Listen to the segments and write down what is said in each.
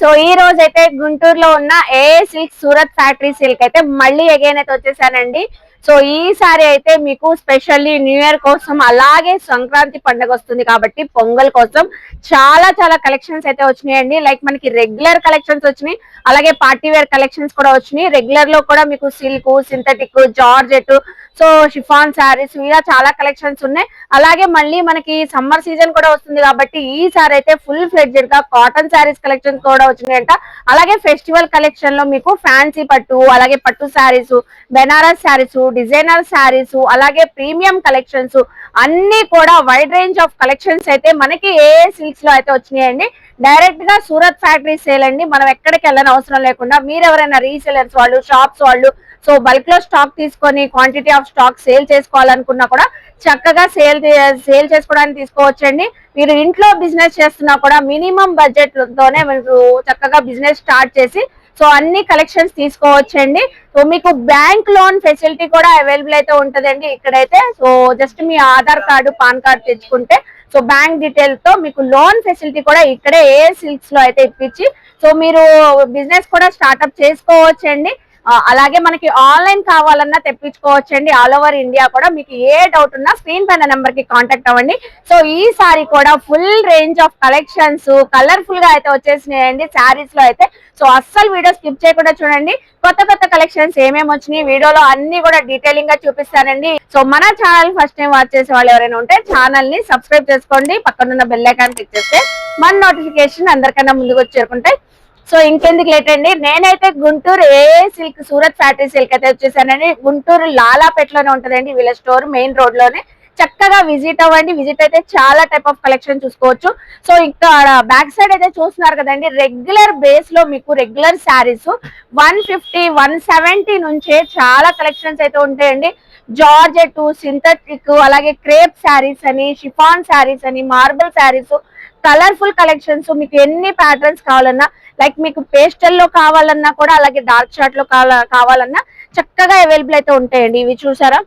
So ఈ రోజు అయితే గుంటూరులో ఉన్న A silk Surat factory silk అయితే మళ్ళీ అగైన్ అయితే వచ్చేసానండి. సో ఈసారి అయితే మీకు స్పెషల్లీ న్యూ ఇయర్ కోసం అలాగే సంక్రాంతి పండుగ వస్తుంది కాబట్టి పొంగల్ కోసం చాలా చాలా కలెక్షన్స్ అయితే వచ్చినాయండి. లైక్ మనకి రెగ్యులర్ కలెక్షన్స్ వచ్చినాయి. అలాగే పార్టీ వేర్ కలెక్షన్స్ కూడా వచ్చినాయి. రెగ్యులర్లో కూడా మీకు silk synthetic georgette so chiffon sarees ఇలా చాలా కలెక్షన్స్ ఉన్నాయి. అలాగే మళ్ళీ మనకి సమ్మర్ సీజన్ కూడా వస్తుంది కాబట్టి ఈసారి అయితే ఫుల్ ఫ్లెడ్జెడ్గా కాటన్ శారీస్ కలెక్షన్స్ కూడా వచ్చినాయంట. అలాగే ఫెస్టివల్ కలెక్షన్లో మీకు ఫ్యాన్సీ పట్టు అలాగే పట్టు శారీస్ బెనారస్ శారీస్ డిజైనర్ శారీస్ అలాగే ప్రీమియం కలెక్షన్స్ అన్ని కూడా వైడ్ రేంజ్ ఆఫ్ కలెక్షన్స్ అయితే మనకి ఏ సిల్క్స్లో అయితే వచ్చినాయండి. డైరెక్ట్గా సూరత్ ఫ్యాక్టరీ సేల్ అండి. మనం ఎక్కడికి వెళ్ళని అవసరం లేకుండా మీరు ఎవరైనా రీసెలర్స్ వాళ్ళు షాప్స్ వాళ్ళు సో బల్క్లో స్టాక్ తీసుకొని క్వాంటిటీ ఆఫ్ స్టాక్ సేల్ చేసుకోవాలనుకున్నా కూడా చక్కగా సేల్ సేల్ చేసుకోవడానికి తీసుకోవచ్చండి. మీరు ఇంట్లో బిజినెస్ చేస్తున్నా కూడా మినిమం బడ్జెట్ తోనే మీరు చక్కగా బిజినెస్ స్టార్ట్ చేసి సో అన్ని కలెక్షన్స్ తీసుకోవచ్చండి. సో మీకు బ్యాంక్ లోన్ ఫెసిలిటీ కూడా అవైలబుల్ అయితే ఉంటదండి ఇక్కడైతే. సో జస్ట్ మీ ఆధార్ కార్డు పాన్ కార్డు తెచ్చుకుంటే సో బ్యాంక్ డీటెయిల్తో మీకు లోన్ ఫెసిలిటీ కూడా ఇక్కడే ఏ సిల్క్స్లో అయితే ఇప్పించి సో మీరు బిజినెస్ కూడా స్టార్ట్అప్ చేసుకోవచ్చండి. అలాగే మనకి ఆన్లైన్ కావాలన్నా తెప్పించుకోవచ్చండి. ఆల్ ఓవర్ ఇండియా కూడా మీకు ఏ డౌట్ ఉన్నా స్క్రీన్ పైన నెంబర్కి కాంటాక్ట్ అవ్వండి. సో ఈసారి కూడా ఫుల్ రేంజ్ ఆఫ్ కలెక్షన్స్ కలర్ఫుల్గా అయితే వచ్చేసినాయండి శారీస్లో అయితే. సో అస్సలు వీడియో స్కిప్ చేయకుండా చూడండి. కొత్త కొత్త కలెక్షన్స్ ఏమేమి వచ్చినాయి వీడియోలో అన్ని కూడా డీటెయిలింగ్గా చూపిస్తానండి. సో మన ఛానల్ ఫస్ట్ టైం వాచ్ చేసే వాళ్ళు ఎవరైనా ఉంటే ఛానల్ని సబ్స్క్రైబ్ చేసుకోండి. పక్కనున్న బెల్ ఐకాన్ క్లిక్ చేస్తే మన నోటిఫికేషన్ అందరికన్నా ముందుకు వచ్చేరుకుంటాయి సో ఇంకెందుకు లేట్ అండి? నేనైతే Guntur A silk Surat factory silk అయితే వచ్చేసానండి. గుంటూరు లాలాపేటలోనే ఉంటుందండి వీళ్ళ స్టోర్ మెయిన్ రోడ్లోనే చక్కగా విజిట్ అవ్వండి. విజిట్ అయితే చాలా టైప్ ఆఫ్ కలెక్షన్ చూసుకోవచ్చు. సో ఇక్కడ బ్యాక్ సైడ్ అయితే చూస్తున్నారు కదండి. రెగ్యులర్ బేస్లో మీకు regular sarees one fifty one seventy నుంచే చాలా కలెక్షన్స్ అయితే ఉంటాయండి. జార్జెట్ సింథటిక్ అలాగే క్రేప్ శారీస్ అని షిఫాన్ శారీస్ అని మార్బుల్ శారీస్ కలర్ఫుల్ కలెక్షన్స్ మీకు ఎన్ని ప్యాటర్న్స్ కావాలన్నా లైక్ మీకు పేస్టల్లో కావాలన్నా కూడా అలాగే డార్క్ షార్ట్లో కావాలన్నా చక్కగా అవైలబుల్ అయితే ఉంటాయండి. ఇవి చూసారా?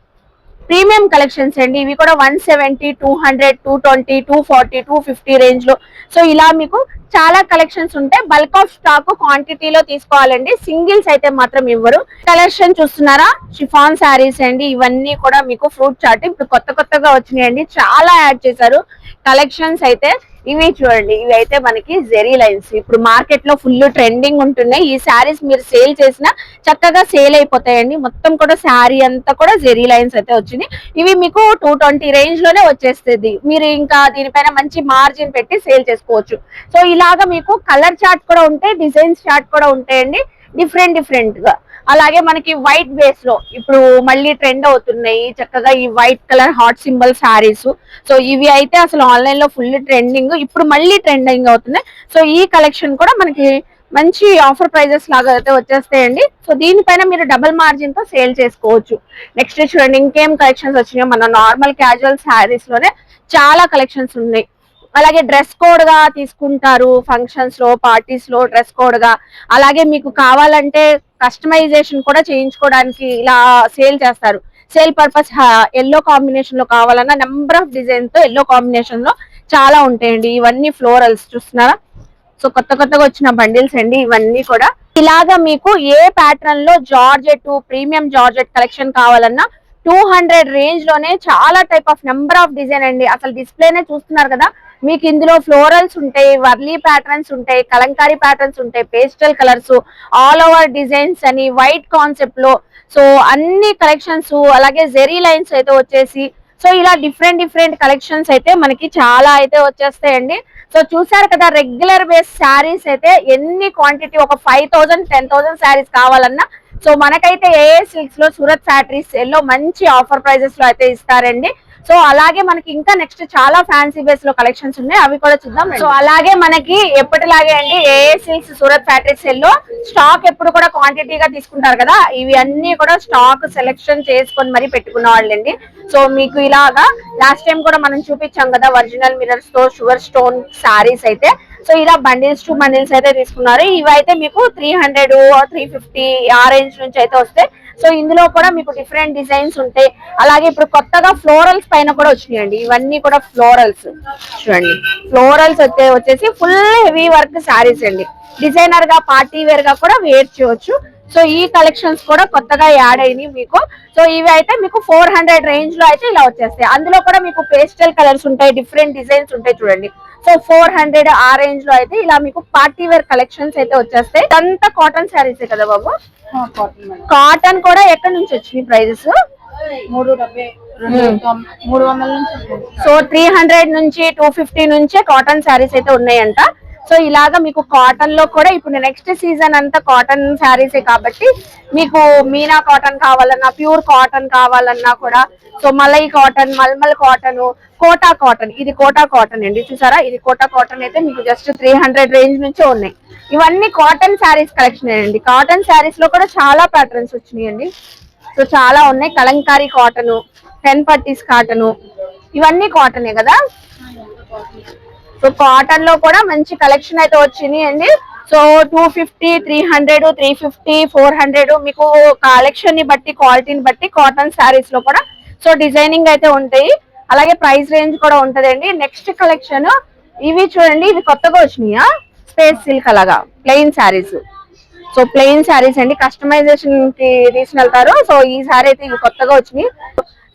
ప్రీమియం కలెక్షన్స్ అండి. ఇవి కూడా one seventy two hundred two twenty two forty two fifty రేంజ్లో. సో ఇలా మీకు చాలా కలెక్షన్స్ ఉంటాయి బల్క్ ఆఫ్ స్టాక్ క్వాంటిటీలో తీసుకోవాలండి. సింగిల్స్ అయితే మాత్రం ఇవ్వరు. కలెక్షన్ చూస్తున్నారా? షిఫాన్ శారీస్ అండి. ఇవన్నీ కూడా మీకు ఫ్రూట్ చాట్ ఇప్పుడు కొత్త కొత్తగా వచ్చినాయండి. చాలా యాడ్ చేశారు. కలెక్షన్స్ అయితే ఇవి చూడండి. ఇవి అయితే మనకి జెరీ లైన్స్. ఇప్పుడు మార్కెట్లో ఫుల్ ట్రెండింగ్ ఉంటున్నాయి. ఈ శారీస్ మీరు సేల్ చేసినా చక్కగా సేల్ అయిపోతాయండి. మొత్తం కూడా శారీ అంతా కూడా జెరీ లైన్స్ అయితే వచ్చింది. ఇవి మీకు టూ ట్వంటీ రేంజ్లోనే వచ్చేస్తుంది. మీరు ఇంకా దీనిపైన మంచి మార్జిన్ పెట్టి సేల్ చేసుకోవచ్చు. సో ఇలా ఇలాగా మీకు కలర్ చార్ట్ కూడా ఉంటాయి డిజైన్స్ చార్ట్ కూడా ఉంటాయండి. డిఫరెంట్ డిఫరెంట్గా. అలాగే మనకి వైట్ బేస్లో ఇప్పుడు మళ్ళీ ట్రెండ్ అవుతున్నాయి. చక్కగా ఈ white colour hot symbol sarees. So ఇవి అయితే అసలు ఆన్లైన్లో ఫుల్ ట్రెండింగ్. ఇప్పుడు మళ్ళీ ట్రెండింగ్ అవుతున్నాయి. సో ఈ కలెక్షన్ కూడా మనకి మంచి ఆఫర్ ప్రైజెస్ లాగా అయితే వచ్చేస్తాయండి. సో దీనిపైన మీరు డబుల్ మార్జిన్తో సేల్ చేసుకోవచ్చు. నెక్స్ట్ చూడండి ఇంకేం కలెక్షన్స్ వచ్చినాయో. మన నార్మల్ క్యాజువల్ శారీస్లోనే చాలా కలెక్షన్స్ ఉన్నాయి. అలాగే డ్రెస్ కోడ్గా తీసుకుంటారు ఫంక్షన్స్లో పార్టీస్లో డ్రెస్ కోడ్గా. అలాగే మీకు కావాలంటే కస్టమైజేషన్ కూడా చేయించుకోవడానికి ఇలా సేల్ చేస్తారు. సేల్ పర్పస్ ఎల్లో కాంబినేషన్లో కావాలన్నా నెంబర్ ఆఫ్ డిజైన్తో ఎల్లో కాంబినేషన్లో చాలా ఉంటాయండి. ఇవన్నీ ఫ్లోరల్స్ చూస్తున్నారా? సో కొత్త కొత్తగా వచ్చిన బండిల్స్ అండి ఇవన్నీ కూడా. ఇలాగా మీకు ఏ ప్యాటర్న్లో జార్జెట్ ప్రీమియం జార్జెట్ కలెక్షన్ కావాలన్నా టూ హండ్రెడ్ రేంజ్లోనే చాలా type of number of design అండి. అసలు డిస్ప్లేనే చూస్తున్నారు కదా. మీకు ఇందులో ఫ్లోరల్స్ ఉంటాయి వర్లీ ప్యాటర్న్స్ ఉంటాయి కలంకారీ ప్యాటర్న్స్ ఉంటాయి pastel colours all over designs అని వైట్ కాన్సెప్ట్లో. సో అన్ని కలెక్షన్స్ అలాగే జెరీ లైన్స్ అయితే వచ్చేసి సో ఇలా డిఫరెంట్ డిఫరెంట్ కలెక్షన్స్ అయితే మనకి చాలా అయితే వచ్చేస్తాయండి. సో చూసారు కదా రెగ్యులర్ బేస్ శారీస్ అయితే ఎన్ని క్వాంటిటీ ఒక five thousand ten thousand sarees కావాలన్నా సో మనకైతే ఏఏ సిల్క్స్లో సూరత్ ఫ్యాక్టరీస్లో మంచి ఆఫర్ ప్రైజెస్లో అయితే ఇస్తారండి. సో అలాగే మనకి ఇంకా నెక్స్ట్ చాలా ఫ్యాన్సీ బేస్లో కలెక్షన్స్ ఉన్నాయి. అవి కూడా చూద్దాం. సో అలాగే మనకి ఎప్పటిలాగే అండి ఏ సిల్క్స్ సూరత్ ఫ్యాక్టరీ సెల్లో స్టాక్ ఎప్పుడు కూడా క్వాంటిటీగా తీసుకుంటారు కదా. ఇవి అన్ని కూడా స్టాక్ సెలెక్షన్ చేసుకొని మరి పెట్టుకున్న వాళ్ళండి. సో మీకు ఇలాగా లాస్ట్ టైం కూడా మనం చూపించాం కదా ఒరిజినల్ మిరర్స్తో షుగర్ స్టోన్ సారీస్ అయితే. సో ఇలా బండిల్స్ టూ బండిల్స్ అయితే తీసుకున్నారు. ఇవి అయితే మీకు త్రీ హండ్రెడ్ త్రీ ఫిఫ్టీ ఆ రేంజ్ నుంచి అయితే వస్తాయి. సో ఇందులో కూడా మీకు డిఫరెంట్ డిజైన్స్ ఉంటాయి. అలాగే ఇప్పుడు కొత్తగా ఫ్లోరల్స్ పైన కూడా వచ్చినాయండి. ఇవన్నీ కూడా ఫ్లోరల్స్ చూడండి. ఫ్లోరల్స్ వచ్చే వచ్చేసి ఫుల్ హెవీ వర్క్ శారీస్ అండి. డిజైనర్గా పార్టీ వేర్గా కూడా వేర్ చేయొచ్చు సో ఈ కలెక్షన్స్ కూడా కొత్తగా యాడ్ అయినాయి మీకు. సో ఇవి అయితే మీకు ఫోర్ హండ్రెడ్ రేంజ్లో అయితే ఇలా వచ్చేస్తాయి. అందులో కూడా మీకు పేస్టల్ కలర్స్ ఉంటాయి డిఫరెంట్ డిజైన్స్ ఉంటాయి చూడండి. సో ఫోర్ హండ్రెడ్ ఆ రేంజ్లో అయితే ఇలా మీకు పార్టీ వేర్ కలెక్షన్స్ అయితే వచ్చేస్తాయి. అంతా కాటన్ శారీసే కదా బాబు? కాటన్ కూడా ఎక్కడి నుంచి వచ్చినాయి ప్రైజెస్ మూడు డెబ్బై వందల నుంచి. సో త్రీ హండ్రెడ్ నుంచి టూ ఫిఫ్టీ నుంచే కాటన్ శారీస్ అయితే ఉన్నాయంట. సో ఇలాగా మీకు కాటన్లో కూడా ఇప్పుడు నెక్స్ట్ సీజన్ అంతా కాటన్ శారీసే కాబట్టి మీకు మీనా కాటన్ కావాలన్నా ప్యూర్ కాటన్ కావాలన్నా కూడా so malai cotton mulmul cotton Kota cotton ఇది కోటా కాటన్ అండి చూసారా? ఇది కోటా కాటన్ అయితే మీకు జస్ట్ త్రీ హండ్రెడ్ రేంజ్ నుంచే ఉన్నాయి. ఇవన్నీ కాటన్ శారీస్ కలెక్షన్ అండి. కాటన్ శారీస్లో కూడా చాలా ప్యాటర్న్స్ వచ్చినాయండి సో చాలా ఉన్నాయి. కలంకారీ కాటన్ టెన్ పట్టీస్ కాటన్ ఇవన్నీ కాటనే కదా? సో కాటన్లో కూడా మంచి కలెక్షన్ అయితే వచ్చింది అండి so two fifty three hundred three fifty four hundred మీకు కలెక్షన్ని బట్టి క్వాలిటీని బట్టి కాటన్ శారీస్లో కూడా సో డిజైనింగ్ అయితే ఉంటాయి. అలాగే ప్రైస్ రేంజ్ కూడా ఉంటదండి. నెక్స్ట్ కలెక్షన్ ఇవి చూడండి ఇవి కొత్తగా వచ్చినాయా? స్పేస్ సిల్క్ అలాగా plain sarees so plain sarees అండి. కస్టమైజేషన్కి తీసుకెళ్తారు. సో ఈ శారీ అయితే ఇవి కొత్తగా వచ్చినాయి.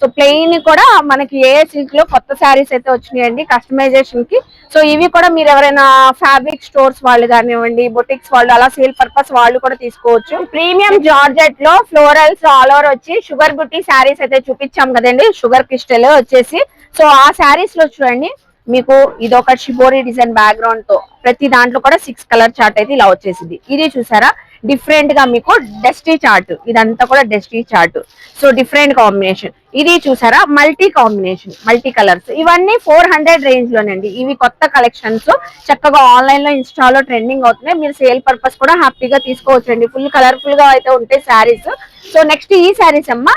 సో ప్లెయిన్ కూడా మనకి ఏ సిల్క్లో కొత్త శారీస్ అయితే వచ్చినాయండి కస్టమైజేషన్కి. సో ఇవి కూడా మీరు ఎవరైనా ఫ్యాబ్రిక్ స్టోర్స్ వాళ్ళు కానివ్వండి బొటిక్స్ వాళ్ళు అలా సేల్ పర్పస్ వాళ్ళు కూడా తీసుకోవచ్చు. ప్రీమియం జార్జెట్లో ఫ్లోరల్స్ ఆల్ ఓవర్ వచ్చి షుగర్ బుట్టి శారీస్ అయితే చూపించాం కదండి షుగర్ క్రిస్టల్ వచ్చేసి. సో ఆ శారీస్లో చూడండి మీకు ఇది ఒక షిబోరి డిజైన్ బ్యాక్గ్రౌండ్తో ప్రతి దాంట్లో కూడా సిక్స్ కలర్ చార్ట్ అయితే ఇలా వచ్చేసింది. ఇది చూసారా? డిఫరెంట్గా మీకు డస్టీ చార్ట్ ఇదంతా కూడా dusty chart so different combination ఇది చూసారా? మల్టీ కాంబినేషన్ మల్టీ కలర్స్ ఇవన్నీ ఫోర్ హండ్రెడ్ రేంజ్ లోనండి. ఇవి కొత్త కలెక్షన్స్ చక్కగా ఆన్లైన్లో ఇన్స్టాలో ట్రెండింగ్ అవుతున్నాయి. మీరు సేల్ పర్పస్ కూడా హ్యాపీగా తీసుకోవచ్చు అండి ఫుల్ కలర్ఫుల్గా అయితే ఉంటాయి శారీస్ సో నెక్స్ట్ ఈ శారీస్ అమ్మా?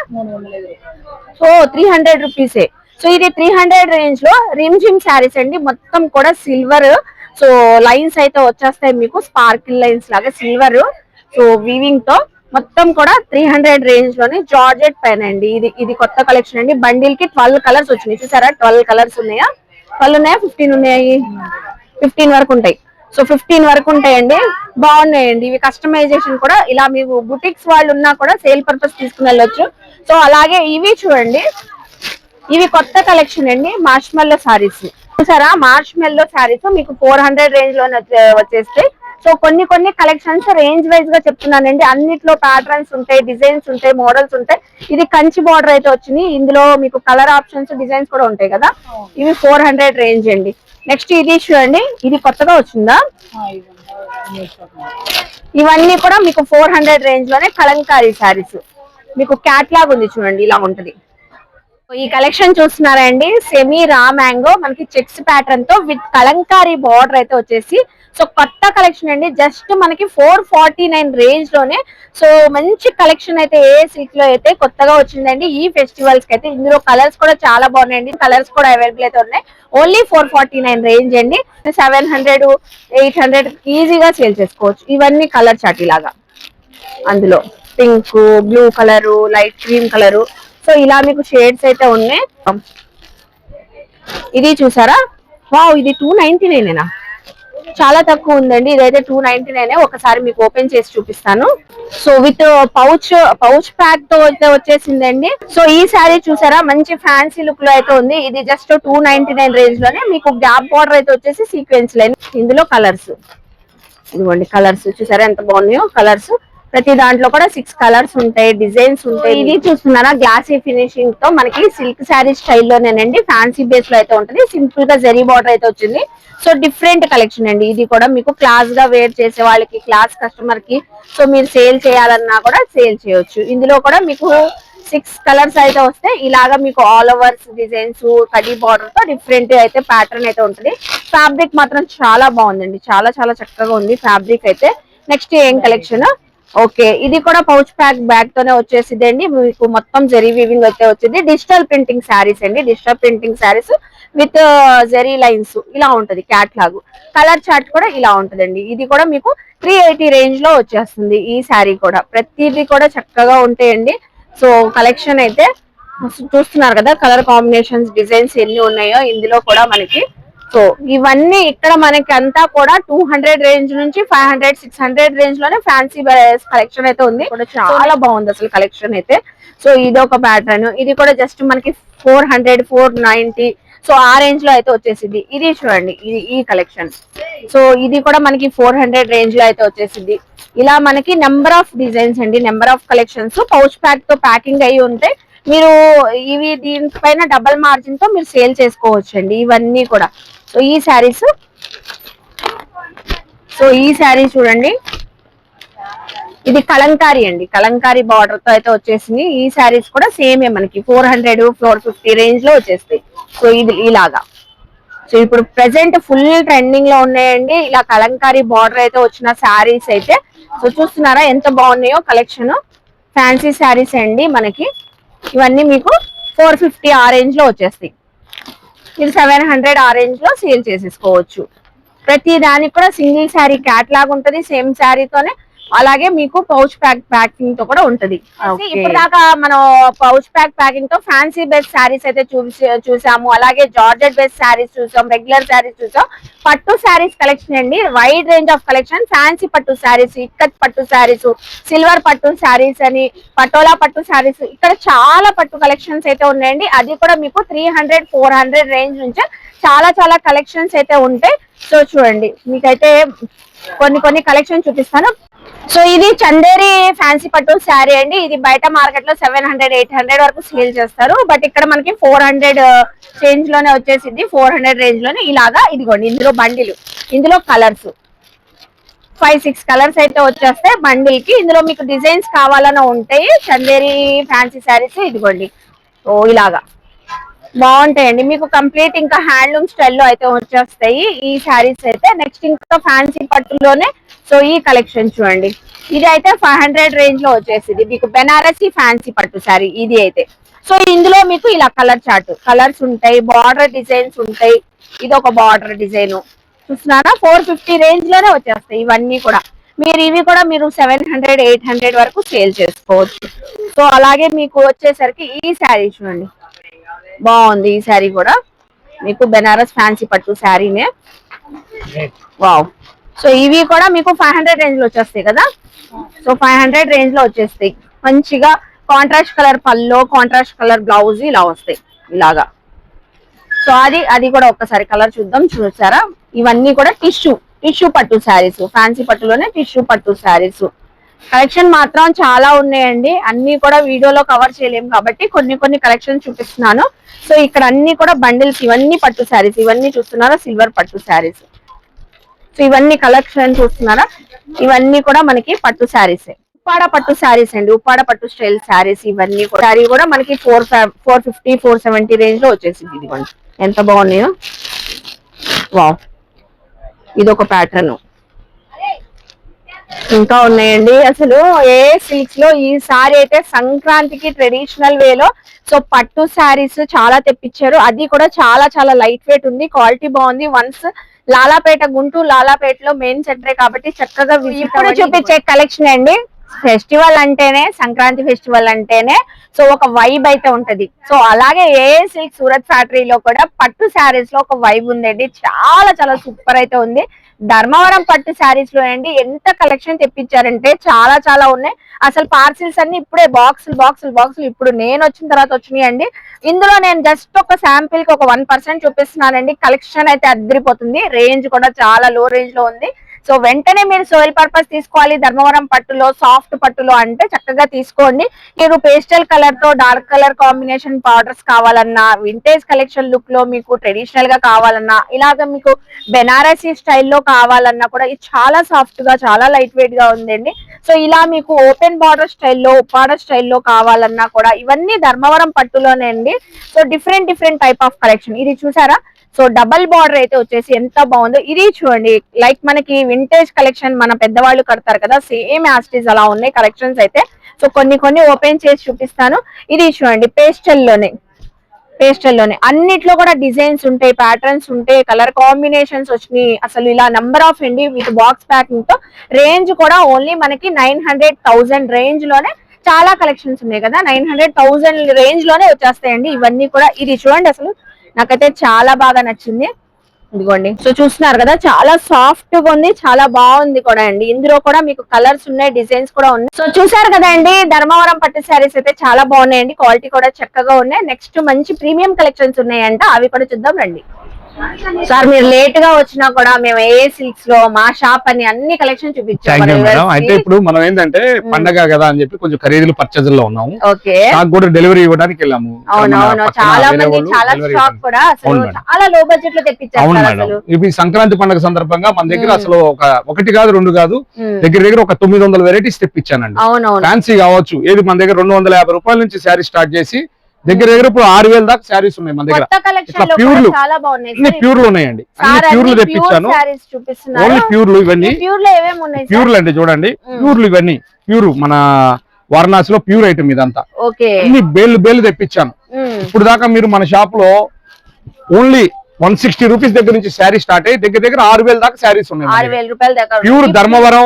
సో త్రీ హండ్రెడ్ రూపీసే సో ఇది త్రీ హండ్రెడ్ రేంజ్లో రిమ్ జిమ్ శారీస్ అండి. మొత్తం కూడా సిల్వర్ సో లైన్స్ అయితే వచ్చేస్తాయి మీకు. స్పార్కిల్ లైన్స్ లాగా సిల్వర్ సో వీవింగ్తో మొత్తం కూడా త్రీ హండ్రెడ్ రేంజ్లోనే జార్జెట్ పైన అండి. ఇది ఇది కొత్త కలెక్షన్ అండి. బండిల్కి ట్వెల్వ్ కలర్స్ వచ్చినాయి. చూసారా? ట్వెల్వ్ కలర్స్ ఉన్నాయా? ట్వెల్వ్ ఉన్నాయా? ఫిఫ్టీన్ ఉన్నాయి? ఫిఫ్టీన్ వరకు ఉంటాయి. సో ఫిఫ్టీన్ వరకు ఉంటాయండి. బాగున్నాయండి. ఇవి కస్టమైజేషన్ కూడా ఇలా మీకు బుటిక్స్ వాళ్ళు ఉన్నా కూడా సేల్ పర్పస్ తీసుకుని వెళ్ళొచ్చు. సో అలాగే ఇవి చూడండి. ఇవి కొత్త కలెక్షన్ అండి. మార్ష్మెల్లో సారీస్ చూసారా? మార్ష్మెల్లో సారీస్ మీకు ఫోర్ హండ్రెడ్ రేంజ్లో వచ్చేస్తాయి సో కొన్ని కొన్ని కలెక్షన్స్ రేంజ్ వైజ్గా చెప్తున్నానండి. అన్నిట్లో ప్యాటర్న్స్ ఉంటాయి డిజైన్స్ ఉంటాయి మోడల్స్ ఉంటాయి. ఇది కంచి బార్డర్ అయితే వచ్చింది. ఇందులో మీకు కలర్ ఆప్షన్స్ డిజైన్స్ కూడా ఉంటాయి కదా. ఇవి ఫోర్ హండ్రెడ్ రేంజ్ అండి. నెక్స్ట్ ఇది చూడండి ఇది కొత్తగా వచ్చిందా? ఇవన్నీ కూడా మీకు ఫోర్ హండ్రెడ్ రేంజ్లోనే కలంకారీ శారీస్ మీకు క్యాట్లాగ్ ఉంది చూడండి ఇలా ఉంటది. ఈ కలెక్షన్ చూస్తున్నారా అండి? సెమీ రా మ్యాంగో మనకి చెక్స్ ప్యాటర్న్తో విత్ కలంకారీ బార్డర్ అయితే వచ్చేసి సో కొత్త కలెక్షన్ అండి. జస్ట్ మనకి ఫోర్ ఫార్టీ నైన్ రేంజ్లోనే. సో మంచి కలెక్షన్ అయితే ఏ సిల్క్లో అయితే కొత్తగా వచ్చిందండి. ఈ ఫెస్టివల్స్కి అయితే ఇందులో కలర్స్ కూడా చాలా బాగున్నాయండి. కలర్స్ కూడా అవైలబుల్ అయితే ఉన్నాయి. Only four forty nine range అండి సెవెన్ హండ్రెడ్ ఎయిట్ హండ్రెడ్ ఈజీగా సేల్ చేసుకోవచ్చు. ఇవన్నీ కలర్ చాట్ ఇలాగా. అందులో pink blue colour light cream colour so ఇలా మీకు షేడ్స్ అయితే ఉన్నాయి. ఇది చూసారా? వావ్ ఇది టూ నైన్టీ నైనేనా చాలా తక్కువ ఉందండి. ఇదైతే టూ నైన్టీ నైన్ ఒకసారి మీకు ఓపెన్ చేసి చూపిస్తాను. సో విత్ పౌచ్ పౌచ్ ప్యాక్తో అయితే వచ్చేసిందండి. సో ఈ శారీ చూసారా? మంచి ఫ్యాన్సీ లుక్లో అయితే ఉంది. ఇది జస్ట్ టూ నైన్టీ నైన్ రేంజ్లోనే మీకు గ్యాప్ బార్డర్ అయితే వచ్చేసి సీక్వెన్స్ లైన్ ఇందులో కలర్స్ ఇదిగోండి కలర్స్ చూసారా ఎంత బాగున్నాయో? కలర్స్ ప్రతి దాంట్లో కూడా సిక్స్ కలర్స్ ఉంటాయి డిజైన్స్ ఉంటాయి. ఇది చూస్తున్నారా? గ్లాసీ ఫినిషింగ్తో మనకి సిల్క్ శారీ స్టైల్లోనేనండి ఫ్యాన్సీ బేస్లో అయితే ఉంటుంది. సింపుల్గా జరీ బార్డర్ అయితే వచ్చింది. సో డిఫరెంట్ కలెక్షన్ అండి. ఇది కూడా మీకు క్లాస్గా వేర్ చేసే వాళ్ళకి క్లాస్ కస్టమర్కి. సో మీరు సేల్ చేయాలన్నా కూడా సేల్ చేయొచ్చు. ఇందులో కూడా మీకు సిక్స్ కలర్స్ అయితే వస్తాయి ఇలాగా మీకు ఆల్ ఓవర్స్ డిజైన్స్ కడీ బార్డర్తో డిఫరెంట్ అయితే ప్యాటర్న్ అయితే ఉంటుంది. ఫ్యాబ్రిక్ మాత్రం చాలా బాగుందండి. చాలా చాలా చక్కగా ఉంది ఫ్యాబ్రిక్ అయితే. నెక్స్ట్ ఏం కలెక్షన్ ఓకే ఇది కూడా పౌచ్ ప్యాక్ బ్యాగ్ తోనే వచ్చేసింది అండి మీకు మొత్తం జరీ వీవింగ్ అయితే వచ్చింది. డిజిటల్ ప్రింటింగ్ శారీస్ అండి. Digital printing sarees with zari lines ఇలా ఉంటది క్యాట్లాగ్ కలర్ చార్ట్ కూడా ఇలా ఉంటదండి. ఇది కూడా మీకు త్రీ ఎయిటీ రేంజ్లో వచ్చేస్తుంది ఈ శారీ కూడా. ప్రతిదీ కూడా చక్కగా ఉంటాయండి. సో కలెక్షన్ అయితే చూస్తున్నారు కదా కలర్ కాంబినేషన్స్ డిజైన్స్ ఎన్ని ఉన్నాయో ఇందులో కూడా మనకి సో ఇవన్నీ ఇక్కడ మనకి అంతా కూడా టూ హండ్రెడ్ రేంజ్ నుంచి ఫైవ్ హండ్రెడ్ సిక్స్ హండ్రెడ్ రేంజ్లోనే ఫ్యాన్సీ కలెక్షన్ అయితే ఉంది. కూడా చాలా బాగుంది అసలు కలెక్షన్ అయితే. సో ఇది ఒక ప్యాటర్న్ ఇది కూడా జస్ట్ మనకి four hundred four ninety so ఆ రేంజ్లో అయితే వచ్చేసింది. ఇది చూడండి ఇది ఈ కలెక్షన్ సో ఇది కూడా మనకి ఫోర్ హండ్రెడ్ రేంజ్లో అయితే వచ్చేసింది. ఇలా మనకి నెంబర్ ఆఫ్ డిజైన్స్ అండి. నెంబర్ ఆఫ్ కలెక్షన్స్ పౌచ్ ప్యాక్తో ప్యాకింగ్ అయి ఉంటే మీరు ఇవి దీనిపైన డబల్ మార్జిన్తో మీరు సేల్ చేసుకోవచ్చు అండి ఇవన్నీ కూడా. సో ఈ శారీస్ సో ఈ శారీ చూడండి. ఇది కలంకారీ అండి కలంకారీ బార్డర్తో అయితే వచ్చేసింది. ఈ శారీస్ కూడా సేమ్ మనకి ఫోర్ హండ్రెడ్ ఫోర్ ఫిఫ్టీ రేంజ్లో వచ్చేస్తాయి. సో ఇది ఇలాగా. సో ఇప్పుడు ప్రెసెంట్ ఫుల్ ట్రెండింగ్లో ఉన్నాయండి. ఇలా కలంకారీ బార్డర్ అయితే వచ్చిన శారీస్ అయితే. సో చూస్తున్నారా ఎంత బాగున్నాయో కలెక్షన్ ఫ్యాన్సీ శారీస్ అండి మనకి. ఇవన్నీ మీకు ఫోర్ ఫిఫ్టీ ఆ రేంజ్లో వచ్చేస్తాయి. ఇది సెవెన్ హండ్రెడ్ ఆ రేంజ్లో సేల్ చేసేసుకోవచ్చు. ప్రతి దానికి కూడా సింగిల్ శారీ క్యాట్లాగ్ ఉంటుంది. సేమ్ శారీతోనే అలాగే మీకు పౌచ్ ప్యాక్ ప్యాకింగ్తో కూడా ఉంటది. ఇప్పుడు దాకా మనం పౌచ్ ప్యాక్ ప్యాకింగ్తో ఫ్యాన్సీ బేస్ శారీస్ అయితే చూసి చూసాము. అలాగే జార్జెట్ బేస్ శారీస్ చూసాం రెగ్యులర్ శారీస్ చూసాం. పట్టు శారీస్ కలెక్షన్ అండి. Wide range of collection fancy పట్టు శారీస్ ఇక్కత్ పట్టు శారీస్ సిల్వర్ పట్టు శారీస్ అని పటోలా పట్టు శారీస్ ఇక్కడ చాలా పట్టు కలెక్షన్స్ అయితే ఉన్నాయండి. అది కూడా మీకు three hundred four hundred range నుంచి చాలా చాలా కలెక్షన్స్ అయితే ఉంటాయి. సో చూడండి. మీకైతే కొన్ని కొన్ని కలెక్షన్ చూపిస్తాను. సో ఇది చందేరి ఫ్యాన్సీ పట్టు శారీ అండి. ఇది బయట మార్కెట్లో సెవెన్ హండ్రెడ్ ఎయిట్ హండ్రెడ్ వరకు సేల్ చేస్తారు. బట్ ఇక్కడ మనకి ఫోర్ హండ్రెడ్ చేంజ్లోనే వచ్చేసింది. ఫోర్ హండ్రెడ్ రేంజ్లోనే ఇలాగా ఇదిగోండి ఇందులో బండిలు ఇందులో కలర్స్ ఫైవ్ సిక్స్ కలర్స్ అయితే వచ్చేస్తాయి బండిల్కి ఇందులో మీకు డిజైన్స్ కావాలన్నా ఉంటాయి. చందేరి ఫ్యాన్సీ శారీస్ ఇదిగోండి. ఓ ఇలాగా. బాగుంటాయండి. మీకు కంప్లీట్ ఇంకా హ్యాండ్లూమ్ స్టైల్లో అయితే వచ్చేస్తాయి. ఈ శారీస్ అయితే నెక్స్ట్ ఇంకా ఫ్యాన్సీ పట్టులోనే. సో ఈ కలెక్షన్ చూడండి. ఇది అయితే ఫైవ్ హండ్రెడ్ రేంజ్లో వచ్చేసింది. మీకు బెనారసి ఫ్యాన్సీ పట్టు శారీ ఇది అయితే. సో ఇందులో మీకు ఇలా కలర్ చార్ట్ కలర్స్ ఉంటాయి బార్డర్ డిజైన్స్ ఉంటాయి. ఇది ఒక బార్డర్ డిజైన్. చూస్తున్నారా? ఫోర్ ఫిఫ్టీ రేంజ్లోనే వచ్చేస్తాయి ఇవన్నీ కూడా. మీరు ఇవి కూడా మీరు సెవెన్ హండ్రెడ్ ఎయిట్ హండ్రెడ్ వరకు సేల్ చేసుకోవచ్చు. సో అలాగే మీకు వచ్చేసరికి ఈ శారీ చూడండి. బాగుంది ఈ శారీ కూడా. మీకు బెనారస్ ఫ్యాన్సీ పట్టు శారీనే. వావ్ సో ఇవి కూడా మీకు ఫైవ్ హండ్రెడ్ రేంజ్లో వచ్చేస్తాయి కదా? సో ఫైవ్ హండ్రెడ్ రేంజ్లో వచ్చేస్తాయి. మంచిగా contrast colour pallu contrast colour blouse ఇలా వస్తాయి. ఇలాగా. సో అది అది కూడా ఒక్కసారి కలర్ చూద్దాం. చూసారా? ఇవన్నీ కూడా టిష్యూ టిష్యూ పట్టు శారీస్. ఫ్యాన్సీ పట్టులోనే టిష్యూ పట్టు శారీస్. కలెక్షన్ మాత్రం చాలా ఉన్నాయండి. అన్ని కూడా వీడియోలో కవర్ చేయలేము కాబట్టి కొన్ని కొన్ని కలెక్షన్ చూపిస్తున్నాను. సో ఇక్కడ అన్ని కూడా బండిల్స్ ఇవన్నీ పట్టు శారీస్ ఇవన్నీ చూస్తున్నారా? సిల్వర్ పట్టు శారీస్. సో ఇవన్నీ కలెక్షన్ చూస్తున్నారా? ఇవన్నీ కూడా మనకి పట్టు శారీస్ ఉప్పాడ పట్టు శారీస్ అండి. ఉప్పాడ పట్టు స్టైల్ శారీస్ ఇవన్నీ కూడా. శారీ కూడా మనకి four four fifty four seventy రేంజ్లో వచ్చేసింది ఇదిగోండి. ఎంత బాగున్నాయో? వావ్. ఇది ఒక ప్యాటర్న్ ఇంకా ఉన్నాయండి. అసలు ఏ సిల్క్స్లో ఈ సారీ అయితే సంక్రాంతికి ట్రెడిషనల్ వేలో సో పట్టు శారీస్ చాలా తెప్పించారు. అది కూడా చాలా చాలా లైట్ వెయిట్ ఉంది. క్వాలిటీ బాగుంది. వన్స్ లాలాపేట గుంటూరు లాలాపేటలో మెయిన్ సెంటరే కాబట్టి చక్కగా ఇప్పుడు చూపించే కలెక్షన్ అండి? ఫెస్టివల్ అంటేనే సంక్రాంతి ఫెస్టివల్ అంటేనే సో ఒక వైబ్ అయితే ఉంటది. సో అలాగే ఏ సిల్క్ సూరత్ ఫ్యాక్టరీలో కూడా పట్టు శారీస్లో ఒక వైబ్ ఉందండి. చాలా చాలా సూపర్ అయితే ఉంది. ధర్మవరం పట్టు శారీస్లో అండి ఎంత కలెక్షన్ తెప్పించారంటే చాలా చాలా ఉన్నాయి. అసలు పార్సిల్స్ అన్ని ఇప్పుడే బాక్సులు బాక్సులు బాక్సులు ఇప్పుడు నేను వచ్చిన తర్వాత వచ్చినాయి అండి. ఇందులో నేను జస్ట్ ఒక శాంపిల్కి ఒక వన్ పర్సెంట్ చూపిస్తున్నానండి. కలెక్షన్ అయితే అద్దరిపోతుంది. రేంజ్ కూడా చాలా లో రేంజ్లో ఉంది. సో వెంటనే మీరు సోయిల్ పర్పస్ తీసుకోవాలి ధర్మవరం పట్టులో సాఫ్ట్ పట్టులో అంటే చక్కగా తీసుకోండి. మీరు పేస్టల్ కలర్తో డార్క్ కలర్ కాంబినేషన్ పౌడర్స్ కావాలన్నా వింటేజ్ కలెక్షన్ లుక్లో మీకు ట్రెడిషనల్గా కావాలన్నా ఇలాగ మీకు బెనారసీ స్టైల్లో కావాలన్నా కూడా ఇది చాలా సాఫ్ట్గా చాలా లైట్ వెయిట్గా ఉందండి. సో ఇలా మీకు ఓపెన్ బార్డర్ స్టైల్లో ఉప్పాడ స్టైల్లో కావాలన్నా కూడా ఇవన్నీ ధర్మవరం పట్టులోనే అండి. So different different type of collection ఇది చూసారా? సో డబల్ బార్డర్ అయితే వచ్చేసి ఎంత బాగుందో. ఇది చూడండి లైక్ మనకి వింటేజ్ కలెక్షన్ మన పెద్దవాళ్ళు కడతారు కదా సేమ్ యాస్టీస్ అలా ఉన్నాయి కలెక్షన్స్ అయితే. సో కొన్ని కొన్ని ఓపెన్ చేసి చూపిస్తాను. ఇది చూడండి పేస్టల్లోనే పేస్టల్లోనే అన్నిట్లో కూడా డిజైన్స్ ఉంటాయి ప్యాటర్న్స్ ఉంటాయి కలర్ కాంబినేషన్స్ వచ్చినాయి. అసలు ఇలా నంబర్ ఆఫ్ అండి విత్ బాక్స్ ప్యాకింగ్తో. రేంజ్ కూడా ఓన్లీ మనకి నైన్ హండ్రెడ్ థౌజండ్ రేంజ్లోనే చాలా కలెక్షన్స్ ఉన్నాయి కదా. నైన్ హండ్రెడ్ థౌసండ్ రేంజ్లోనే వచ్చేస్తాయండి. ఇవన్నీ కూడా ఇది చూడండి అసలు. నాకైతే చాలా బాగా నచ్చింది. ఇదిగోండి. సో చూస్తున్నారు కదా చాలా సాఫ్ట్గా ఉంది చాలా బాగుంది కూడా అండి. ఇందులో కూడా మీకు కలర్స్ ఉన్నాయి డిజైన్స్ కూడా ఉన్నాయి. సో చూసారు కదా అండి ధర్మవరం పట్టు శారీస్ అయితే చాలా బాగున్నాయండి క్వాలిటీ కూడా చక్కగా ఉన్నాయి. నెక్స్ట్ మంచి ప్రీమియం కలెక్షన్స్ ఉన్నాయంట అవి కూడా చూద్దాం రండి. సార్ మీరు లేట్గా వచ్చినా కూడా మేము ఏ సిల్క్స్లో మా షాప్ అని అన్ని కలెక్షన్ చూపించాం. అయితే ఇప్పుడు మనం ఏంటంటే పండగ కదా అని చెప్పి కొంచెం ఖరీదులు పర్చేజ్లో ఉన్నాము. నాకు కూడా డెలివరీ ఇవ్వడానికి వెళ్ళాము. చాలా మంది స్టాక్. కూడా అసలు. చాలా లో బడ్జెట్లో తెప్పించారు ఇప్పుడు సంక్రాంతి పండుగ సందర్భంగా మన దగ్గర. అసలు ఒక ఒకటి కాదు రెండు కాదు. దగ్గర దగ్గర ఒక తొమ్మిది వందల వెరైటీస్ తెప్పించానండి. ఫ్యాన్సీ కావచ్చు. ఏది మన దగ్గర రెండు వందల యాభై రూపాయల నుంచి శారీ స్టార్ట్ చేసి దగ్గర దగ్గర ఇప్పుడు ఆరు వేల దాకా శారీస్ ఉన్నాయి మన దగ్గర. ఇట్లా ప్యూర్లు. అన్ని ప్యూర్లు ఉన్నాయండి. అన్ని ప్యూర్లు తెప్పించాను. ఓన్లీ ప్యూర్లు ఇవన్నీ. ప్యూర్లు అండి చూడండి. ప్యూర్లు ఇవన్నీ. ప్యూర్ మన వారణాసిలో ప్యూర్ ఐటమ్ ఇదంతా. అన్ని బేలు బేలు తెప్పించాను. ఇప్పుడు దాకా మీరు మన షాప్లో ఓన్లీ వన్ సిక్స్టీ రూపీస్ దగ్గర నుంచి శారీ స్టార్ట్ అయ్యి దగ్గర దగ్గర ఆరు వేల దాకా శారీస్ ఉన్నాయి ప్యూర్ ధర్మవరం.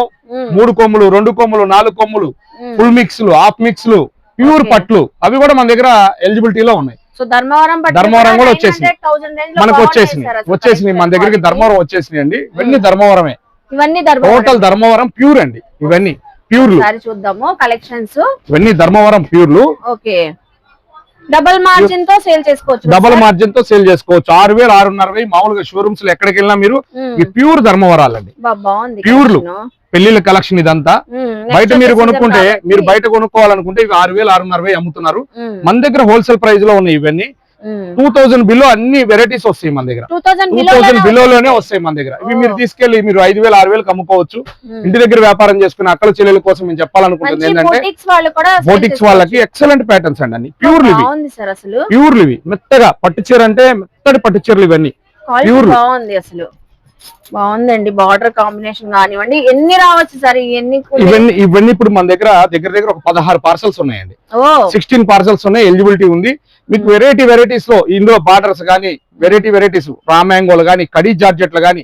మూడు కొమ్ములు రెండు కొమ్ములు నాలుగు కొమ్ములు. ఫుల్ మిక్స్లు హాఫ్ మిక్స్లు ప్యూర్. పట్లు. అవి కూడా మన దగ్గర ఎలిజిబిలిటీలో ఉన్నాయి. సో ధర్మవరం ధర్మవరం కూడా 900, వచ్చేసింది. 1000 range లో మనకు అసలు వచ్చేసినాయి మన దగ్గరికి. ధర్మవరం వచ్చేసినాయి అండి ఇవన్నీ ధర్మవరమే. ఇవన్నీ టోటల్ ధర్మవరం ప్యూర్ అండి. ఇవన్నీ. ప్యూర్లు చూద్దాము. కలెక్షన్స్ ఇవన్నీ ధర్మవరం ప్యూర్లు ఓకే. డబుల్ మార్జిన్తో సేల్ చేసుకోవచ్చు. డబల్ మార్జిన్తో సేల్ చేసుకోవచ్చు. ఆరు వేలు ఆరున్నర వేలు మామూలుగా షోరూమ్స్లో ఎక్కడికి వెళ్ళినా మీరు ప్యూర్ ధర్మవరాలండి. బా- బాగుంది ప్యూర్లు. పెళ్ళిళ్ళ కలెక్షన్ ఇదంతా. Next బయట మీరు కొనుక్కుంటే మీరు బయట కొనుక్కోవాలనుకుంటే ఇవి ఆరు వేలు ఆరున్నర వేలు అమ్ముతున్నారు. ఉమ్. మన దగ్గర హోల్సేల్ ప్రైస్లో ఉన్నాయి ఇవన్నీ. టూ థౌసండ్ బిలో అన్ని వెరైటీస్ వస్తాయి మన దగ్గర. 2000 టూ థౌసండ్లోనే బిలోలోనే వస్తాయి. మన దగ్గర. ఇవి మీరు ఓ. తీసుకెళ్ళి మీరు ఐదు వేలు ఆరు వేలకు అమ్ముకోవచ్చు ఉమ్. ఇంటి దగ్గర వ్యాపారం చేసుకుని అక్కల చెల్లెల కోసం నేను చెప్పాలనుకుంటుంది ఏంటంటే బోటిక్స్ వాళ్ళకి ఎక్సలెంట్ ప్యాటర్న్స్ అండి అన్ని. ప్యూర్లు అసలు. ప్యూర్లు ఇవి. మెత్తగా. పట్టు చీర అంటే మెత్తటి పట్టు చీరలు ఇవన్నీ. బాగుంది అసలు. బాగుందండి. బార్డర్ కాంబినేషన్ కానివ్వండి. ఎన్ని రావచ్చు సార్? ఇవన్నీ ఇవన్నీ ఇప్పుడు మన దగ్గర దగ్గర దగ్గర ఒక పదహారు పార్సల్స్ ఉన్నాయండి. సిక్స్టీన్ పార్సల్స్ ఉన్నాయి. ఎలిజిబిలిటీ ఉంది. మీకు వెరైటీ వెరైటీస్లో ఇందులో బార్డర్స్ కానీ వెరైటీ వెరైటీస్ రామ్యాంగోలు కానీ కడీ జార్జెట్లు కానీ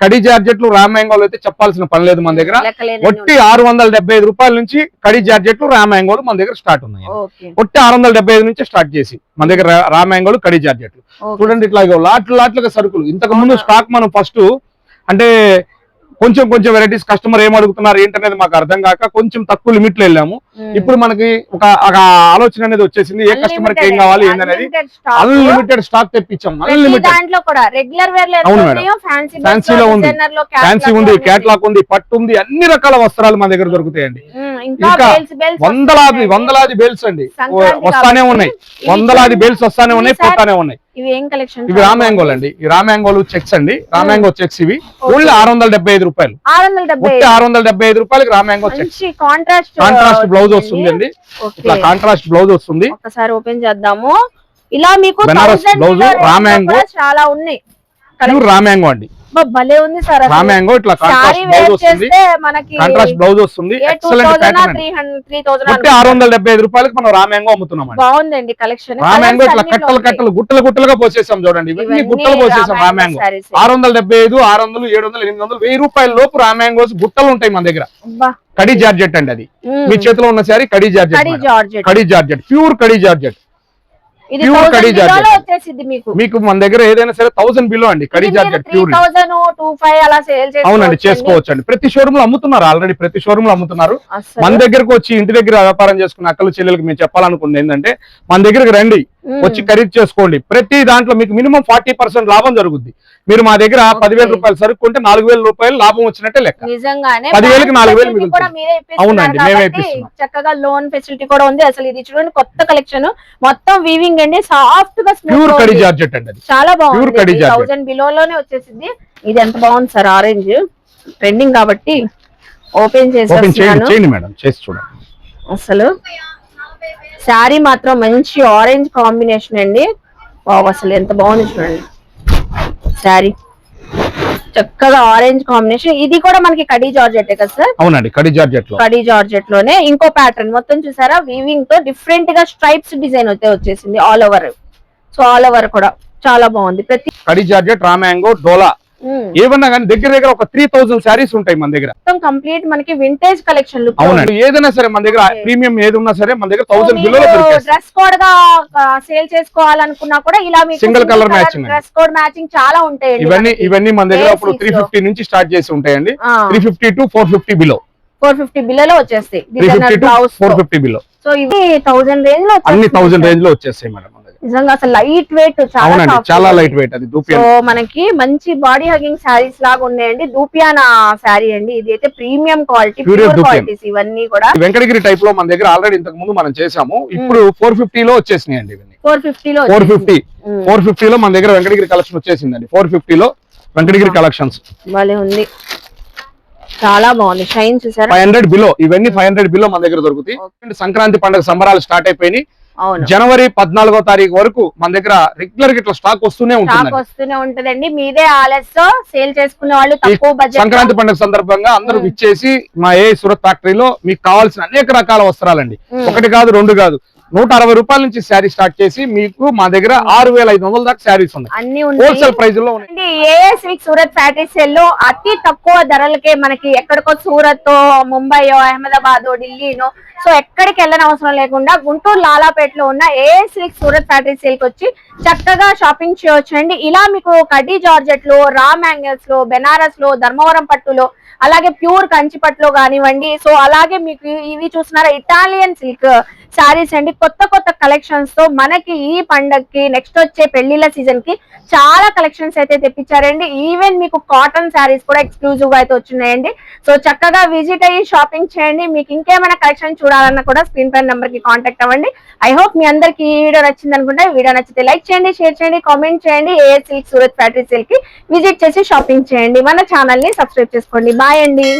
కడీ జార్జెట్లు రామ్యాంగోలు అయితే చెప్పాల్సిన పని లేదు మన దగ్గర. ఒట్టి ఆరు వందల డెబ్బై ఐదు రూపాయల నుంచి కడీ జార్జెట్లు రామ్యాంగోలు మన దగ్గర స్టార్ట్ ఉన్నాయి. ఒట్టి ఆరు వందల డెబ్బై ఐదు నుంచి స్టార్ట్ చేసి మన దగ్గర రా- రామ్యాంగోలు కడీ జార్జెట్లు. చూడండి ఇట్లా లాట్లు లాట్లుగా సరుకులు. ఇంతకు ముందు? స్టాక్ మనం ఫస్ట్ అంటే కొంచెం కొంచెం వెరైటీస్ కస్టమర్ ఏం అడుగుతున్నారు ఏంటనేది మాకు అర్థం కాక కొంచెం తక్కువ లిమిట్లో వెళ్ళాము. ఇప్పుడు మనకి ఒక ఆలోచన అనేది వచ్చేసింది ఏ కస్టమర్కి ఏం కావాలి. ఏంటనేది. అన్లిమిటెడ్ స్టాక్ తెప్పించాం అన్లిమిటెడ్ దాంట్లో కూడా రెగ్యులర్ వేర్లో అవును ఎంత మేడం. ఉన్నాయో ఫ్యాన్సీ Fancy లో ఉంది. ఫ్యాన్సీ ఉంది క్యాట్లాగ్ ఉంది పట్టు ఉంది అన్ని రకాల వస్త్రాలు మన దగ్గర దొరుకుతాయండి ఇంకా వందలాది. వందలాది బేల్స్ అండి వస్తానే ఉన్నాయి వందలాది. బేల్స్ వస్తానే ఉన్నాయి పోతానే ఉన్నాయి ఇవి ఏం కలెక్షన్ ఇవి రామ్యాంగోలు అండి. ఈ రామ్యాంగోలు చెక్స్ అండి. రామ్యాంగో చెక్స్ ఇవి. ఓన్లీ ఆరు వందల డెబ్బై ఐదు రూపాయలు. ఆరు వందల డెబ్బై ఐదు. రూపాయలకి రామ్యాంగో చెక్స్ కాంట్రాస్ట్ కాంట్రాస్ట్ బ్లౌజ్ వస్తుంది అండి ఇట్లా కాంట్రాస్ట్ బ్లౌజ్ వస్తుంది. ఒకసారి ఓపెన్ చేద్దాము. ఇలా మీకు బెనారస్ 1000 blouse, below range లో రామ్యాంగో. చాలా ఉన్నాయి. రామ్యాంగో అండి. భలే ఉంది సార్ రామ్యాంగో ఇట్లా కాంట్రాస్ట్ బ్లౌజ్ వస్తుంది. మనకి కాంట్రాస్ట్ బ్లౌజ్ ఎక్సలెంట్ ప్యాటర్న్ ఆరు వందల డెబ్బై ఐదు రూపాయలకి మనం రామ్యాంగో అమ్ముతున్నాం అండి బాగుందండి కలెక్షన్ రామ్యాంగో ఇట్లా కట్టలు కట్టలు గుట్టలు గుట్టలుగా పోసేసాం చూడండి. ఇవన్నీ గుట్టలు పోసేసాం రామ్యాంగో ఆరు వందల డెబ్బై ఐదు ఆరు వందలు ఏడు వందలు ఎనిమిది వందలు వెయ్యి రూపాయల లోపు రామ్యాంగోస్ గుట్టలు ఉంటాయి మన దగ్గర. కడీ జార్జెట్ అండి అది. మీ చేతిలో ఉన్న saree khadi. Georgette. Khadi georgette. Pure khadi georgette. ఇది కడి జార్జెట్. బిలోలో వచ్చేసింది మీకు మీకు మన దగ్గర ఏదైనా సరే థౌసండ్ బిలో అండి కడీ జార్జెట్ త్రీ ప్యూర్ అలా సేల్ అవునండి చేసుకోవచ్చు అండి ప్రతి షోరూమ్లో అమ్ముతున్నారు ఆల్రెడీ ప్రతి షోరూమ్లో అమ్ముతున్నారు. మన దగ్గరకు వచ్చి ఇంటి దగ్గర వ్యాపారం చేసుకున్న అక్కలు చెల్లెలకు మేము చెప్పాలనుకుంది ఏంటంటే మన దగ్గరికి రండి. వచ్చి ఖరీదు చేసుకోండి. ప్రతి దాంట్లో మీకు మినిమం ఫార్టీ పర్సెంట్ లాభం జరుగుద్ది. మీరు మా దగ్గర. పదివేల రూపాయలు సరుకుంటే నాలుగు వేల రూపాయలు లాభం వచ్చినట్టే లెక్క. పదివేలకి నాలుగు వేలు అవునండి, మేమే. చక్కగా లోన్ ఫెసిలిటీ కూడా ఉంది. అసలు ఇది చూడండి కొత్త కలెక్షన్ మొత్తం వీవింగ్ అండి. సాఫ్ట్గా ప్యూర్ కడి. జార్జెట్ అండి చాలా బాగుంది. థౌసండ్ బిలోలోనే వచ్చేసింది. ఇది ఎంత బాగుంది సార్ ఆరెంజ్ ట్రెండింగ్ కాబట్టి ఓపెన్ చేసేస్తున్నాను. చేయండి మేడం. చేసి చూడండి. అసలు శారీ మాత్రం మంచి ఆరెంజ్ కాంబినేషన్ అండి. వావ్ అసలు ఎంత బాగుంది చూడండి. శారీ. చక్కగా ఆరెంజ్ కాంబినేషన్ ఇది కూడా మనకి కడీ జార్జెట్ కదా సార్? అవునండి కడి జార్జెట్లో కడీ జార్జెట్లోనే ఇంకో ప్యాటర్న్ మొత్తం చూసారా? వీవింగ్తో డిఫరెంట్గా స్ట్రైప్స్ డిజైన్ అయితే వచ్చేసింది all over so all over కూడా. చాలా బాగుంది. ప్రతి కడి జార్జెట్ రామ్యాంగో డోలా. ఏమన్నా కానీ దగ్గర దగ్గర ఒక త్రీ థౌసండ్ శారీస్ ఉంటాయి మన దగ్గర. కంప్లీట్ మనకి వింటేజ్ కలెక్షన్ లుక్ అవునండి. ఏదైనా సరే మన దగ్గర. ప్రీమియం ఏది ఉన్నా సరే మన దగ్గర థౌసండ్ బిలో డ్రెస్ కోడ్గా సేల్ చేసుకోవాలనుకున్నా కూడా ఇలా colour matching అండి. డ్రెస్ కోడ్ మ్యాచింగ్ చాలా ఉంటాయండి ఇవన్నీ ఇవన్నీ మన దగ్గర silks త్రీ? ఫిఫ్టీ నుంచి స్టార్ట్ చేసి ఉంటాయండి. Three fifty to four fifty below four fifty below వచ్చేస్తాయి. ఫోర్ ఫిఫ్టీ బిలో సో ఇవి థౌసండ్ రేంజ్లో అన్ని థౌసండ్. రేంజ్లో వచ్చేస్తాయి మేడం. నిజంగా అసలు లైట్ వెయిట్ చాలా చాలా. లైట్ వెయిట్ అది సో మనకి మంచి బాడీ హగింగ్ శారీస్ లాగా ఉన్నాయండి. దూపియానా శారీ అండి. ఇది అయితే ప్రీమియం క్వాలిటీ ప్యూర్. క్వాలిటీస్ ఇవన్నీ కూడా. వెంకటగిరి టైప్లో మన దగ్గర ఆల్రెడీ ఇంతకు ముందు మనం చేసాము ఇప్పుడు ఫోర్ ఫిఫ్టీ లో వచ్చేసినాయి అండి ఫోర్ ఫిఫ్టీ లో ఫోర్. ఫిఫ్టీ ఫోర్ ఫిఫ్టీ లో మన దగ్గర వెంకటగిరి కలెక్షన్ వచ్చేసిందండి. ఫోర్ ఫిఫ్టీ లో వెంకటగిరి కలెక్షన్స్ భలే ఉంది. చాలా బాగుంది. షైన్ చూసారా? ఫైవ్ హండ్రెడ్ బిలో ఇవన్నీ ఫైవ్ హండ్రెడ్ బిలో మన దగ్గర దొరుకుతాయి. సంక్రాంతి పండుగ సంబరాలు స్టార్ట్ అయిపోయినాయి. జనవరి పద్నాలుగో తారీఖు వరకు మన దగ్గర రెగ్యులర్ ఇట్లా స్టాక్ వస్తూనే స్టాక్ ఉంటుందండి. వస్తూనే ఉంటదండి. మీదే ఆలస్యం సేల్ చేసుకునే వాళ్ళు ఈ తక్కువ బడ్జెట్ సంక్రాంతి పండుగ సందర్భంగా అందరూ మ్మ్. విచ్చేసి మా ఏ సురత్ ఫ్యాక్టరీలో మీకు కావాల్సిన అనేక రకాల వస్త్రాలండి. ఒకటి కాదు రెండు కాదు. నూట అరవై రూపాయల నుంచి శారీ స్టార్ట్ చేసి మీకు మా దగ్గర ఆరు వేల ఐదు వందల దాకా శారీస్ ఉన్నాయి. హోల్సేల్ ప్రైస్లో ఉన్నాయి. సూరత్ ఫ్యాక్టరీ సెల్లో అతి తక్కువ ధరలకే మనకి ఎక్కడికో సూరత్ ముంబై అహ్మదాబాద్ ఢిల్లీనో సో ఎక్కడికి వెళ్ళని అవసరం లేకుండా గుంటూరు లాలాపేటలో ఉన్న ఏఏ సిల్క్ సూరత్ ఫ్యాక్టరీ సేల్కి వచ్చి చక్కగా షాపింగ్ చేయొచ్చు అండి ఇలా మీకు కడ్డీ జార్జెట్లో రా మ్యాంగిల్స్లో బెనారస్లో ధర్మవరం పట్టులో అలాగే ప్యూర్ కంచి పట్టులో కానివ్వండి. సో అలాగే మీకు ఇవి చూస్తున్నారా ఇటాలియన్ సిల్క్ శారీస్ అండి. కొత్త కొత్త కలెక్షన్స్తో మనకి ఈ పండక్కి నెక్స్ట్ వచ్చే పెళ్ళిళ్ళ సీజన్కి చాలా కలెక్షన్స్ అయితే తెప్పించారండి. ఈవెన్ మీకు కాటన్ శారీస్ కూడా ఎక్స్క్లూజివ్గా అయితే వచ్చినాయండి. సో చక్కగా విజిట్ అయ్యి షాపింగ్ చేయండి. మీకు ఇంకేమైనా కలెక్షన్ చూడాలన్నా కూడా స్క్రీన్ పైన నెంబర్కి కాంటాక్ట్ అవ్వండి. ఐ హోప్ మీ అందరికి ఈ వీడియో నచ్చింది అనుకుంటే వీడియో నచ్చితే లైక్ చేయండి షేర్ చేయండి కామెంట్ చేయండి. ఏ సిల్క్ సూరత్ ఫ్యాక్టరీ సిల్క్కి విజిట్ చేసి షాపింగ్ చేయండి. మన ఛానల్ని సబ్స్క్రైబ్ చేసుకోండి. బాయ్ అండి.